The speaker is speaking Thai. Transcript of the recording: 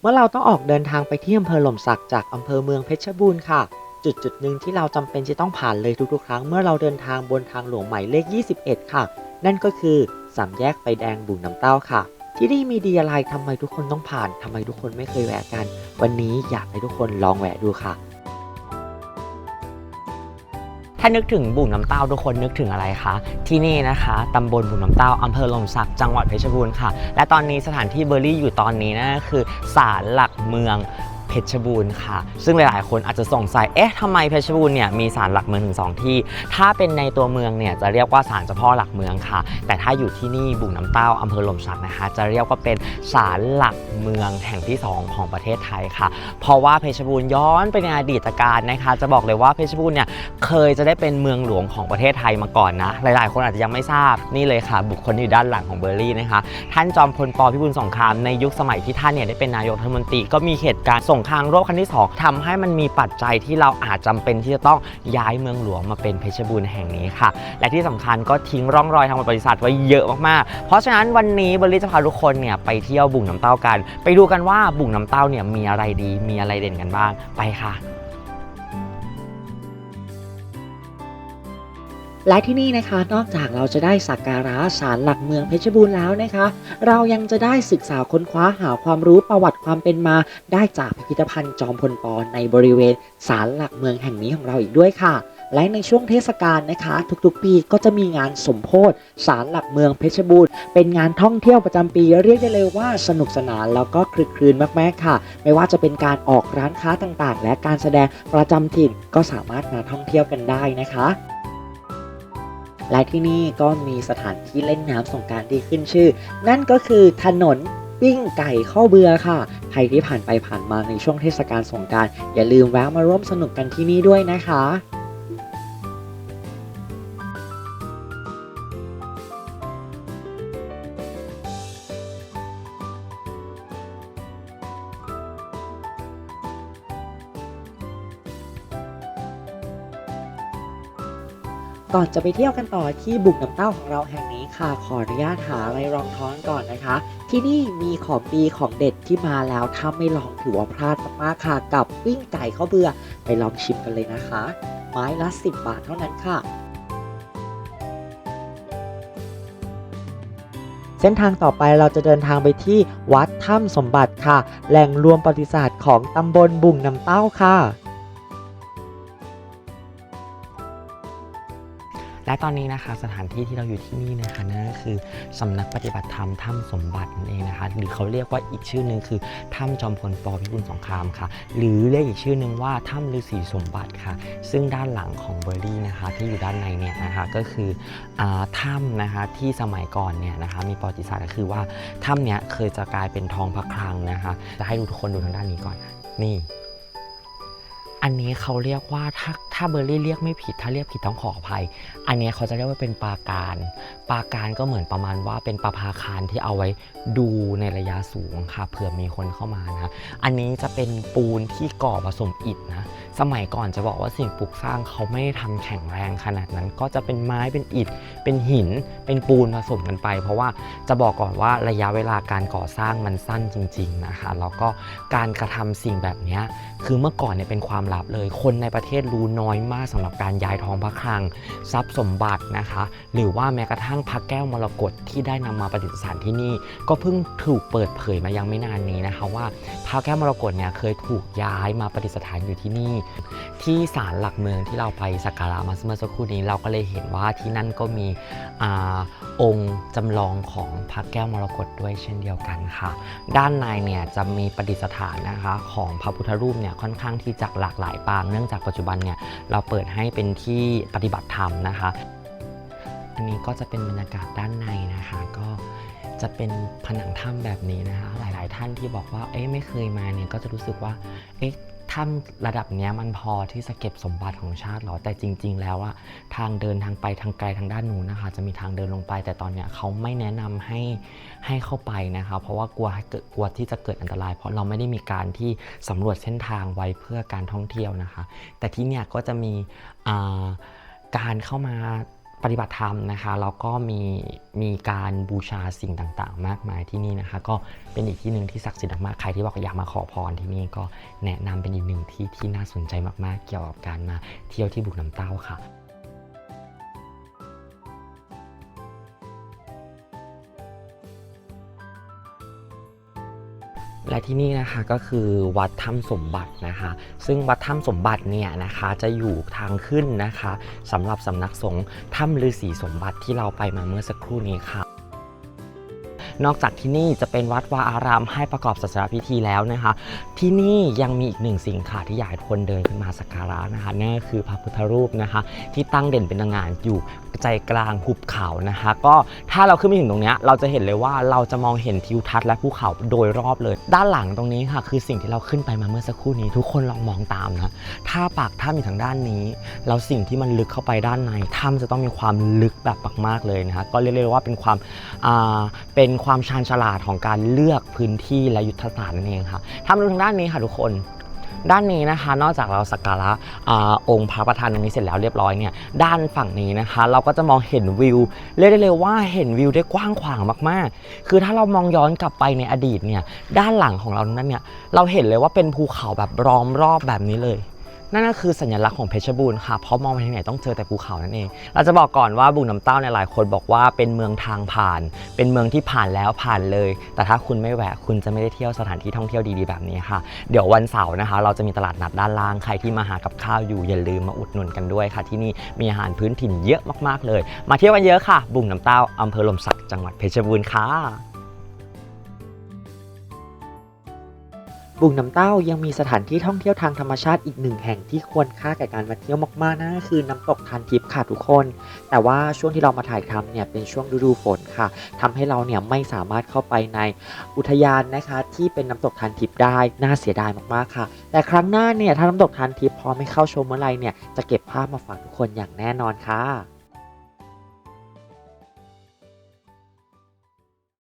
เมื่อเราต้องออกเดินทางไปที่อำเภอหล่มสักจากอำเภอเมืองเพชรบูรณ์ค่ะ จุดจุดหนึ่งที่เราจำเป็นจะต้องผ่านเลยทุกๆ ครั้งเมื่อเราเดินทางบนทางหลวงหมายเลข 21 ค่ะ นั่นก็คือสามแยกไฟแดงบุ่งน้ำเต้าค่ะ ที่นี่มีดีอะไรทำไมทุกคนต้องผ่านทำไมทุกคนไม่เคยแวะกัน วันนี้อยากให้ทุกคนลองแวะดูค่ะ ถ้านึกถึงบุ่งน้ำเต้าทุกคนนึกถึงอะไรคะ ที่นี่นะคะตำบลบุ่งน้ำเต้าอำเภอลมสักจังหวัดเพชรบูรณ์ค่ะ และตอนนี้สถานที่เบอร์รี่อยู่ตอนนี้นะคือศาลหลักเมือง เพชรบูรณ์ค่ะ ซึ่งหลายๆ คนอาจจะสงสัย เอ๊ะทำไมเพชรบูรณ์เนี่ยมีศาลหลักเมืองถึงสองที่ ถ้าเป็นในตัวเมืองเนี่ยจะเรียกว่าศาลเจ้าพ่อหลักเมืองค่ะ แต่ถ้าอยู่ที่นี่บุ่งน้ำเต้าอำเภอหลมสักนะคะ จะเรียกว่าเป็นศาลหลักเมืองแห่งที่สองของประเทศไทยค่ะ เพราะว่าเพชรบูรณ์ย้อนไปในอดีตการนะคะ จะบอกเลยว่าเพชรบูรณ์เนี่ยเคยจะได้เป็นเมืองหลวงของประเทศไทยมาก่อนนะ หลาย ๆ คนอาจจะยังไม่ทราบนี่เลยค่ะ บุคคลที่อยู่ด้านหลังของเบอร์รี่นะคะ ท่านจอมพลปพิบูลสงครามในยุคสมัยที่ท่านเนี่ยได้เป็นนายกรัฐมนตรีก็มีเหตุการณ์สงครามโลกครั้งที่สองทำให้มันมีปัจจัยที่เราอาจจำเป็นที่จะต้องย้ายเมืองหลวงมาเป็นเพชรบูรณ์แห่งนี้ค่ะ และที่สำคัญก็ทิ้งร่องรอยทางประวัติศาสตร์ไว้เยอะมากๆ เพราะฉะนั้นวันนี้เบร์รี่จะพาทุกคนเนี่ยไปเที่ยวบุ่งน้ำเต้ากัน ไปดูกันว่าบุ่งน้ำเต้าเนี่ยมีอะไรดีมีอะไรเด่นกันบ้างไปค่ะ และที่นี่นะคะนอกจากเราจะได้สักการะศาลหลักเมืองเพชรบูรณ์แล้วนะคะ เรายังจะได้ศึกษาค้นคว้าหาความรู้ประวัติความเป็นมา ได้จากพิพิธภัณฑ์จอมพลปในบริเวณศาลหลักเมืองแห่งนี้ของเราอีกด้วยค่ะ และในช่วงเทศกาลนะคะ ทุกๆปีก็จะมีงานสมโพธิศาลหลักเมืองเพชรบูรณ์เป็นงานท่องเที่ยวประจำปี เรียกได้เลยว่าสนุกสนานแล้วก็คลึกครื้นมากๆค่ะ ไม่ว่าจะเป็นการออกร้านค้าต่างๆ และการแสดงประจำถิ่นก็สามารถมาท่องเที่ยวกันได้นะคะ และที่นี่ก็มีสถานที่เล่นน้ำสงการที่ขึ้นชื่อ นั่นก็คือถนนปิ้งไก่ข้าวเบือค่ะ ใครที่ผ่านไปผ่านมาในช่วงเทศกาลสงการอย่าลืมแวะมาร่วมสนุกกันที่นี่ด้วยนะคะ ก่อนจะไปเที่ยวกันต่อที่บุกน้ำเต้าของเราแห่งนี้ค่ะ ขออนุญาตหาอะไรรองท้องก่อนนะคะ ที่นี่มีของดีของเด็ดที่มาแล้วถ้าไม่ลองถือว่าพลาดมากๆค่ะ กับปิ้งไก่ข้าวเบื่อไปลองชิมกันเลยนะคะ ไม้ละ 10 บาทเท่านั้นค่ะเส้นทางต่อไปเราจะเดินทางไปที่วัดถ้ำสมบัติค่ะ แหล่งรวมประวัติศาสตร์ของตำบลบุ่งน้ำเต้าค่ะ และตอนนี้นะคะสถานที่ที่เราอยู่ที่นี่นะคะนั่นก็คือสำนักปฏิบัติธรรมถ้ำสมบัตินั่นเองนะคะ หรือเขาเรียกว่าอีกชื่อหนึ่งคือถ้ำจอมพลปพิบูลสงครามค่ะ หรือเรียกอีกชื่อหนึ่งว่าถ้ำฤาษีสมบัติค่ะ ซึ่งด้านหลังของเบอร์รี่นะคะ ที่อยู่ด้านในเนี่ยนะคะก็คืออถ้ำนะคะที่สมัยก่อนเนี่ยนะคะมีประวัติศาสตร์ก็คือว่าถ้ำเนี้ยเคยจะกลายเป็นทองพระคลังนะคะจะให้ดูทุกคนดูทางด้านนี้ก่อน นี่ อันนี้เขาเรียกว่าถ้าถ้าเบอร์รี่เรียกไม่ผิดถ้าเรียกผิดต้องขออภัย อันนี้เขาจะเรียกว่าเป็นปาการ ปาการก็เหมือนประมาณว่าเป็นประภาคารที่เอาไว้ดูในระยะสูงค่ะเผื่อมีคนเข้ามานะ อันนี้จะเป็นปูนที่ก่อผสมอิฐนะ สมัยก่อนจะบอกว่าสิ่งปลูกสร้างเขาไม่ได้ทำแข็งแรงขนาดนั้น ก็จะเป็นไม้เป็นอิฐ เป็นหิน เป็นปูนผสมกันไป เพราะว่าจะบอกก่อนว่าระยะเวลาการก่อสร้างมันสั้นจริง ๆนะคะแล้วก็การกระทำสิ่งแบบนี้คือเมื่อก่อนเนี่ยเป็นความลับเลย คนในประเทศรู้น้อยมากสำหรับการย้ายทองพระคลัง ทรัพย์สมบัตินะคะ หรือว่าแม้กระทั่งพระแก้วมรกตที่ได้นำมาประดิษฐานที่นี่ ก็เพิ่งถูกเปิดเผยมายังไม่นานนี้นะคะว่าพระแก้วมรกตเนี่ยเคยถูกย้ายมาประดิษฐานอยู่ที่นี่ที่ศาลหลักเมืองที่เราไปสักการะมาเมื่อสักครู่นี้เราก็เลยเห็นว่าที่นั่นก็มีอองค์จำลองของพระแก้วมรกตด้วยเช่นเดียวกันค่ะ ด้านในเนี่ยจะมีประดิษฐานนะคะของพระพุทธรูปเนี่ยค่อนข้างที่จะหลากหลายปางเนื่องจากปัจจุบันเนี่ยเราเปิดให้เป็นที่ปฏิบัติธรรมนะคะ อันนี้ก็จะเป็นบรรยากาศด้านในนะคะก็จะเป็นผนังถ้ำแบบนี้นะคะ หลาย ๆ ท่านที่บอกว่า เอ๊ะ ไม่เคยมาเนี่ย ก็จะรู้สึกว่า เอ๊ะ ถ้ำระดับเนี้ยมันพอที่จะเก็บสมบัติของชาติหรอ แต่จริง ๆ แล้วอะทางเดินทางไปทางไกลทางด้านนู้นนะคะ จะมีทางเดินลงไป แต่ตอนเนี้ยเขาไม่แนะนำให้ให้เข้าไปนะคะ เพราะว่ากลัวให้เกิดกลัวที่จะเกิดอันตราย เพราะเราไม่ได้มีการที่สำรวจเส้นทางไว้เพื่อการท่องเที่ยวนะคะ แต่ที่เนี่ยก็จะมีการเข้ามา ปฏิบัติธรรมนะคะแล้วก็มีมีการบูชาสิ่งต่างๆ มากมายที่นี่นะคะ ก็เป็นอีกที่หนึ่งที่ศักดิ์สิทธิ์มากๆใครที่บอกอยากมาขอพรที่นี่ก็แนะนำเป็นอีกหนึ่งที่ที่น่าสนใจมากๆ เกี่ยวกับการมาเที่ยวที่บุกน้ำเต้าค่ะ และที่นี่นะคะก็คือวัดถ้ำสมบัตินะคะ ซึ่งวัดถ้ำสมบัติเนี่ยนะคะจะอยู่ทางขึ้นนะคะสำหรับสำนักสงฆ์ถ้ำฤาษีสมบัติที่เราไปมาเมื่อสักครู่นี้ค่ะ นอกจากที่นี่จะเป็นวัดวาอารามให้ประกอบศาสนพิธีแล้วนะคะ ที่นี่ยังมีอีกหนึ่งสิ่งค่ะที่อยากให้ทุกคนเดินขึ้นมาสักการะนะคะนั่นก็คือพระพุทธรูปนะคะ ที่ตั้งเด่นเป็นงานอยู่ใจกลางหุบเขานะคะ ก็ถ้าเราขึ้นไปถึงตรงนี้เราจะเห็นเลยว่าเราจะมองเห็นทิวทัศน์และภูเขาโดยรอบเลย ด้านหลังตรงนี้ค่ะ คือสิ่งที่เราขึ้นไปมาเมื่อสักครู่นี้ ทุกคนลองมองตามนะถ้าปากถ้ำอยู่ทางด้านนี้แล้วสิ่งที่มันลึกเข้าไปด้านในถ้ำจะต้องมีความลึกแบบมากๆเลยนะคะก็เรียกได้ว่าเป็นความอ่าเป็นความความชาญฉลาดของการเลือกพื้นที่และยุทธศาสตร์นั่นเองค่ะถ้ำดูทางด้านนี้ค่ะทุกคนด้านนี้นะคะ นอกจากเราสักการะอองค์พระประธานตรงนี้เสร็จแล้วเรียบร้อยเนี่ยด้านฝั่งนี้นะคะ เราก็จะมองเห็นวิวเรียกได้เลยว่าเห็นวิวได้กว้างขวางมากๆ คือถ้าเรามองย้อนกลับไปในอดีตเนี่ยด้านหลังของเรานั้นเนี่ยเราเห็นเลยว่าเป็นภูเขาแบบล้อมรอบแบบนี้เลย นั่นก็คือสัญลักษณ์ของเพชรบูรณ์ค่ะ เพราะมองไปทางไหนต้องเจอแต่ภูเขานั่นเอง เราจะบอกก่อนว่าบุงน้ำเต้าเนี่ยหลายคนบอกว่าเป็นเมืองทางผ่าน เป็นเมืองที่ผ่านแล้วผ่านเลย แต่ถ้าคุณไม่แวะคุณจะไม่ได้เที่ยวสถานที่ท่องเที่ยวดีๆแบบนี้ค่ะ เดี๋ยววันเสาร์นะคะ เราจะมีตลาดนัดด้านล่าง ใครที่มาหากับข้าวอยู่อย่าลืมมาอุดหนุนกันด้วยค่ะ ที่นี่มีอาหารพื้นถิ่นเยอะมากๆเลย มาเที่ยวกันเยอะค่ะ บุงน้ำเต้าอำเภอลมศักดิ์จังหวัดเพชรบูรณ์ค่ะ บุงน้ำเต้ายังมีสถานที่ท่องเที่ยวทางธรรมชาติอีกหนึ่งแห่งที่ควรค่าแก่การมาเที่ยวมากๆนั่นก็คือน้ำตกทานทิพย์ค่ะทุกคน แต่ว่าช่วงที่เรามาถ่ายทำเนี่ยเป็นช่วงฤดูฝนค่ะทำให้เราเนี่ยไม่สามารถเข้าไปในอุทยานนะคะ ที่เป็นน้ำตกทานทิพย์ได้น่าเสียดายมากๆค่ะ แต่ครั้งหน้าเนี่ยถ้าน้ำตกทานทิพย์พร้อมให้เข้าชมเมื่อไหรเนี่ยจะเก็บภาพมาฝากทุกคนอย่างแน่นอนค่ะ